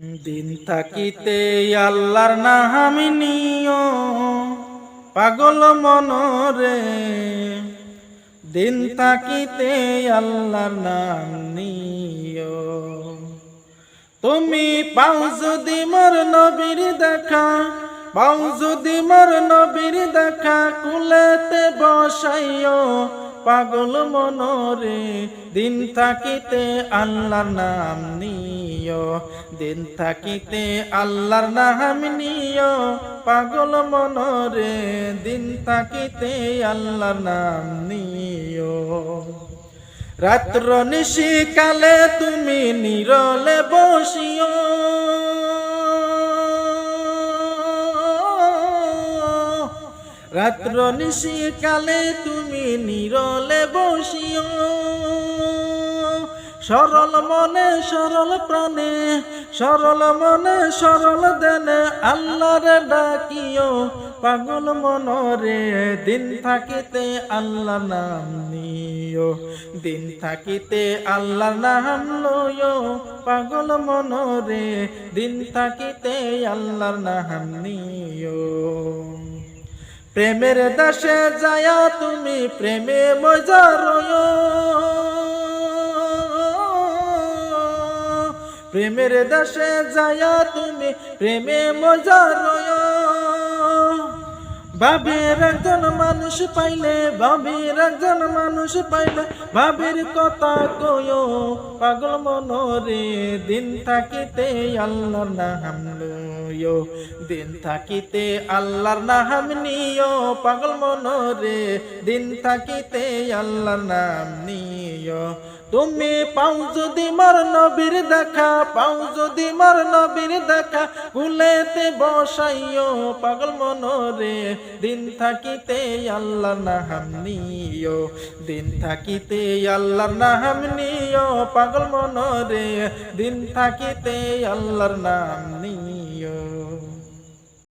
দিন থাকিতে আল্লাহর নাম নিও। পাগল মনরে, দিন থাকিতে আল্লাহর নাম নিও। তুমি পাও যদি মোর নবীর দেখা, পাও যদি মোর নবীর দেখা, কুলেতে বসাইও। পাগল মনরে, দিন থাকিতে আল্লাহর নাম নিও। দিন থাকিতে আল্লাহর নাম নিও, পাগল মনরে, দিন থাকিতে আল্লাহর নাম নিও। রাত্র নিশি কালে তুমি নিরলে বসিও। রাত্র নিশি কালে তুমি নিরলে বসিও। সরল মনে, সরল প্রাণে, সরল মনে, সরল দেনে আল্লাহরে ডাকিও। পাগল মনরে দিন থাকিতে আল্লাহ নাম নিও। দিন থাকিতে আল্লাহ নাম লইও। পাগল মনরে দিন থাকিতে আল্লাহর নাম নিও। প্রেমের দেশে যায়া তুমি প্রেমে মজারয় প্রেমের দেশে যায়া তুমি প্রেমে মজারয় ভাবের একজন মানুষ পাইলে, ভাবির একজন মানুষ পাইলে ভাবির কথা কয়ো পাগল মনরে দিন থাকিতে আল্লাহর নাম দিন থাকিতে আল্লাহর নাম নিও, পাগল মনরে, দিন থাকিতে আল্লাহর নাম নিও। তুমি পাও যদি মর নবীর দেখা, পাও যদি মর নবীর দেখা, কুলেতে বসাইও পাগল মনরে, দিন থাকিতে আল্লাহর নাম নিও। দিন থাকিতে আল্লাহর নাম নিও, পাগল মনরে, দিন থাকিতে আল্লাহর নাম নিও। María.